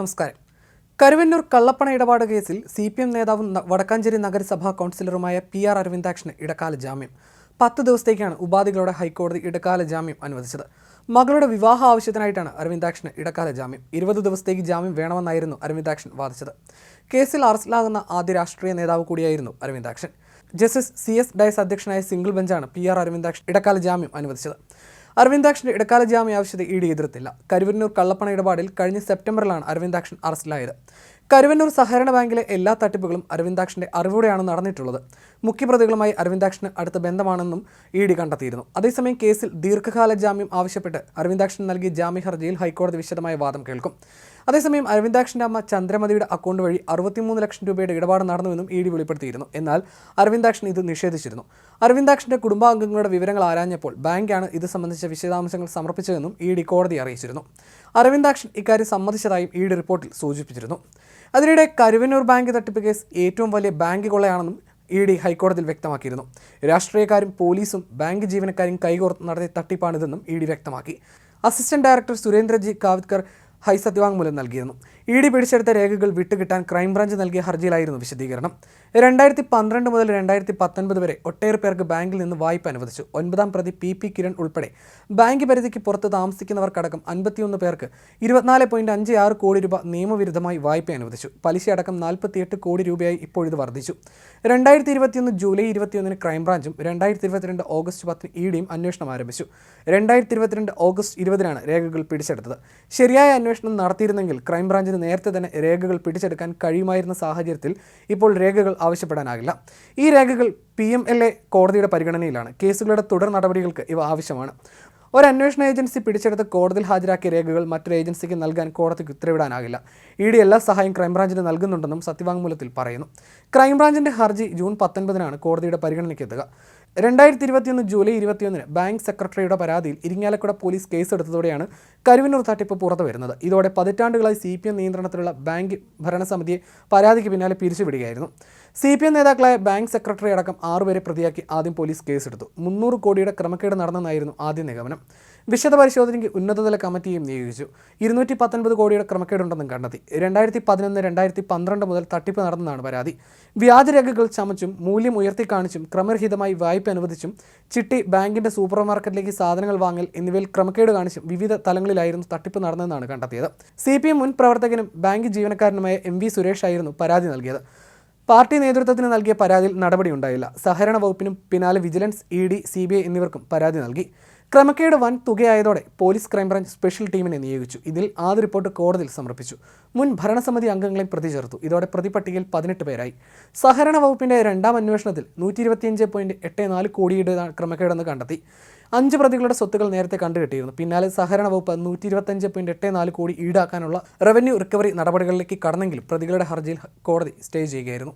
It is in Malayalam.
നമസ്കാരം. കരുവന്നൂർ കള്ളപ്പണ ഇടപാട് കേസിൽ സി പി എം നേതാവും വടക്കാഞ്ചേരി നഗരസഭാ കൗൺസിലറുമായ പി ആർ അരവിന്ദാക്ഷന് ഇടക്കാല ജാമ്യം. പത്ത് ദിവസത്തേക്കാണ് ഉപാധികളോടെ ഹൈക്കോടതി ഇടക്കാല ജാമ്യം അനുവദിച്ചത്. മകളുടെ വിവാഹ ആവശ്യത്തിനായിട്ടാണ് അരവിന്ദാക്ഷന് ഇടക്കാല ജാമ്യം. ഇരുപത് ദിവസത്തേക്ക് ജാമ്യം വേണമെന്നായിരുന്നു അരവിന്ദാക്ഷൻ വാദിച്ചത്. കേസിൽ അറസ്റ്റിലാകുന്ന ആദ്യ രാഷ്ട്രീയ നേതാവ് കൂടിയായിരുന്നു Aravindakshan. Justice C S Dias അധ്യക്ഷനായ സിംഗിൾ ബെഞ്ചാണ് പി ആർ അരവിന്ദാക്ഷൻ ഇടക്കാല ജാമ്യം അനുവദിച്ചത്. അരവിന്ദാക്ഷന്റെ ഇടക്കാല ജാമ്യ ആവശ്യത്തെ ഇ ഡി എതിർത്തില്ല. കരുവന്നൂർ കള്ളപ്പണ ഇടപാടിൽ കഴിഞ്ഞ സെപ്റ്റംബറിലാണ് അരവിന്ദാക്ഷൻ അറസ്റ്റിലായത്. കരുവന്നൂർ സഹകരണ ബാങ്കിലെ എല്ലാ തട്ടിപ്പുകളും അരവിന്ദാക്ഷന്റെ അറിവോടെയാണ് നടന്നിട്ടുള്ളത്. മുഖ്യപ്രതികളുമായി അരവിന്ദാക്ഷന് അടുത്ത ബന്ധമാണെന്നും ഇ ഡി കണ്ടെത്തിയിരുന്നു. അതേസമയം കേസിൽ ദീർഘകാല ജാമ്യം ആവശ്യപ്പെട്ട് അരവിന്ദാക്ഷൻ നൽകിയ ജാമ്യ ഹർജിയിൽ ഹൈക്കോടതി വിശദമായ വാദം കേൾക്കും. അതേസമയം അരവിന്ദാക്ഷന്റെ അമ്മ ചന്ദ്രമതിയുടെ അക്കൗണ്ട് വഴി അറുപത്തിമൂന്ന് ലക്ഷം രൂപയുടെ ഇടപാട് നടന്നുവെന്നും ഇ ഡി വെളിപ്പെടുത്തിയിരുന്നു. എന്നാൽ അരവിന്ദാക്ഷൻ ഇത് നിഷേധിച്ചിരുന്നു. അരവിന്ദാക്ഷന്റെ കുടുംബാംഗങ്ങളുടെ വിവരങ്ങൾ ആരാഞ്ഞപ്പോൾ ബാങ്കാണ് ഇത് സംബന്ധിച്ച വിശദാംശങ്ങൾ സമർപ്പിച്ചതെന്നും ഇ ഡി കോടതി അറിയിച്ചിരുന്നു. അരവിന്ദാക്ഷൻ ഇക്കാര്യം സമ്മതിച്ചതായും ഇ ഡി റിപ്പോർട്ടിൽ സൂചിപ്പിച്ചിരുന്നു. അതിനിടെ കരുവന്നൂർ ബാങ്ക് തട്ടിപ്പ് കേസ് ഏറ്റവും വലിയ ബാങ്ക് കൊള്ളയാണെന്നും ഇ ഡി ഹൈക്കോടതിയിൽ വ്യക്തമാക്കിയിരുന്നു. രാഷ്ട്രീയക്കാരും പോലീസും ബാങ്ക് ജീവനക്കാരും കൈകോർത്ത് നടത്തിയ തട്ടിപ്പാണിതെന്നും ഇ ഡി വ്യക്തമാക്കി. Assistant director Surendraji Kavkar high സത്യവാങ്മൂലം നൽകിയിരുന്നു ഇ ഡി പിടിച്ചെടുത്ത രേഖകൾ വിട്ടുകിട്ടാൻ ക്രൈംബ്രാഞ്ച് നൽകിയ ഹർജിയിലായിരുന്നു വിശദീകരണം. രണ്ടായിരത്തി പന്ത്രണ്ട് മുതൽ രണ്ടായിരത്തി പത്തൊൻപത് വരെ ഒട്ടേറെ പേർക്ക് ബാങ്കിൽ നിന്ന് വായ്പ അനുവദിച്ചു. ഒൻപതാം പ്രതി പി പി കിരൺ ഉൾപ്പെടെ ബാങ്ക് പരിധിക്ക് പുറത്ത് താമസിക്കുന്നവർക്കടക്കം അൻപത്തിയൊന്ന് പേർക്ക് ഇരുപത്തിനാല് പോയിന്റ് അഞ്ച് ആറ് കോടി രൂപ നിയമവിരുദ്ധമായി വായ്പ അനുവദിച്ചു. പലിശയടക്കം നാൽപ്പത്തിയെട്ട് കോടി രൂപയായി ഇപ്പോഴിത് വർദ്ധിച്ചു. രണ്ടായിരത്തി ഇരുപത്തിയൊന്ന് ജൂലൈ ഇരുപത്തിയൊന്നിന് ക്രൈംബ്രാഞ്ചും രണ്ടായിരത്തി ഇരുപത്തിരണ്ട് ഓഗസ്റ്റ് പത്തിന് ഇ ഡിയും അന്വേഷണം ആരംഭിച്ചു. രണ്ടായിരത്തി ഇരുപത്തിരണ്ട് ഓഗസ്റ്റ് ഇരുപതിനാണ് രേഖകൾ പിടിച്ചെടുത്തത്. ശരിയായ അന്വേഷണം നടത്തിയിരുന്നെങ്കിൽ ക്രൈംബ്രാഞ്ചിന് നേരത്തെ തന്നെ രേഖകൾ പിടിച്ചെടുക്കാൻ കഴിയുമായിരുന്ന സാഹചര്യത്തിൽ ഇപ്പോൾ രേഖകൾ ആവശ്യപ്പെടാനാകില്ല. ഈ രേഖകൾ പി എം എൽ എ കോടതിയുടെ പരിഗണനയിലാണ്. കേസുകളുടെ തുടർ നടപടികൾക്ക് ഇവ ആവശ്യമാണ്. ഒരു അന്വേഷണ ഏജൻസി പിടിച്ചെടുത്ത് കോടതിയിൽ ഹാജരാക്കിയ രേഖകൾ മറ്റൊരു ഏജൻസിക്ക് നൽകാൻ കോടതിക്ക് ഉത്തരവിടാനാകില്ല. ഇ ഡി എല്ലാ സഹായം ക്രൈംബ്രാഞ്ചിന് നൽകുന്നുണ്ടെന്നും സത്യവാങ്മൂലത്തിൽ പറയുന്നു. ക്രൈംബ്രാഞ്ചിന്റെ ഹർജി ജൂൺ പത്തൊൻപതിനാണ് കോടതിയുടെ പരിഗണനയ്ക്ക് എത്തുക. രണ്ടായിരത്തി ഇരുപത്തിയൊന്ന് ജൂലൈ ഇരുപത്തിയൊന്നിന് ബാങ്ക് സെക്രട്ടറിയുടെ പരാതിയിൽ ഇരിങ്ങാലക്കുട പോലീസ് കേസെടുത്തതോടെയാണ് കരുവന്നൂർ തട്ടിപ്പ് പുറത്തു വരുന്നത്. ഇതോടെ പതിറ്റാണ്ടുകളായി സി പി എം നിയന്ത്രണത്തിലുള്ള ബാങ്ക് ഭരണസമിതിയെ പരാതിക്ക് പിന്നാലെ പിരിച്ചുവിടുകയായിരുന്നു. സി പി എം നേതാക്കളായ ബാങ്ക് സെക്രട്ടറി അടക്കം ആറുപേരെ പ്രതിയാക്കി ആദ്യം പോലീസ് കേസെടുത്തു. മുന്നൂറ് കോടിയുടെ ക്രമക്കേട് നടന്നെന്നായിരുന്നു ആദ്യ നിഗമനം. വിശദ പരിശോധനയ്ക്ക് ഉന്നതതല കമ്മിറ്റിയും നിയോഗിച്ചു. ഇരുന്നൂറ്റി പത്തൊൻപത് കോടിയുടെ ക്രമക്കേടുണ്ടെന്നും കണ്ടെത്തി. രണ്ടായിരത്തി പതിനൊന്ന് രണ്ടായിരത്തി പന്ത്രണ്ട് മുതൽ തട്ടിപ്പ് നടന്നതാണ് പരാതി. വ്യാജരേഖകൾ ചമച്ചും മൂല്യം ഉയർത്തി കാണിച്ചും ക്രമരഹിതമായി വായ്പ അനുവദിച്ചും ചിട്ടി ബാങ്കിന്റെ സൂപ്പർ മാർക്കറ്റിലേക്ക് സാധനങ്ങൾ വാങ്ങൽ എന്നിവയിൽ ക്രമക്കേട് കാണിച്ചും വിവിധ തലങ്ങളിലായിരുന്നു തട്ടിപ്പ് നടന്നതെന്നാണ് കണ്ടെത്തിയത്. സി പി എം മുൻ പ്രവർത്തകനും ബാങ്ക് ജീവനക്കാരനുമായ എം വി സുരേഷ് ആയിരുന്നു പരാതി നൽകിയത്. പാർട്ടി നേതൃത്വത്തിന് നൽകിയ പരാതിയിൽ നടപടിയുണ്ടായില്ല. സഹകരണ വകുപ്പിനും പിന്നാലെ vigilance E D C B I എന്നിവർക്കും പരാതി നൽകി. ക്രമക്കേട് വൻ തുകയായതോടെ പോലീസ് ക്രൈംബ്രാഞ്ച് സ്പെഷ്യൽ ടീമിനെ നിയോഗിച്ചു. ഇതിൽ ആദ്യ റിപ്പോർട്ട് കോടതിയിൽ സമർപ്പിച്ചു. മുൻ ഭരണസമിതി അംഗങ്ങളെ പ്രതി ചേർത്തു ഇതോടെ പ്രതിപട്ടികയിൽ പതിനെട്ട് പേരായി. സഹകരണ വകുപ്പിന്റെ രണ്ടാം അന്വേഷണത്തിൽ നൂറ്റി ഇരുപത്തിയഞ്ച് പോയിന്റ് എട്ട് നാല് കോടിയുടെ ക്രമക്കേടെന്ന് കണ്ടെത്തി. അഞ്ച് പ്രതികളുടെ സ്വത്തുകൾ നേരത്തെ കണ്ടുകെട്ടിയിരുന്നു. പിന്നാലെ സഹകരണ വകുപ്പ് നൂറ്റി ഇരുപത്തഞ്ച് പോയിന്റ് എട്ട് നാല് കോടി ഈടാക്കാനുള്ള റവന്യൂ റിക്കവറി നടപടികളിലേക്ക് കടന്നെങ്കിലും പ്രതികളുടെ ഹർജിയിൽ കോടതി സ്റ്റേ ചെയ്യുകയായിരുന്നു.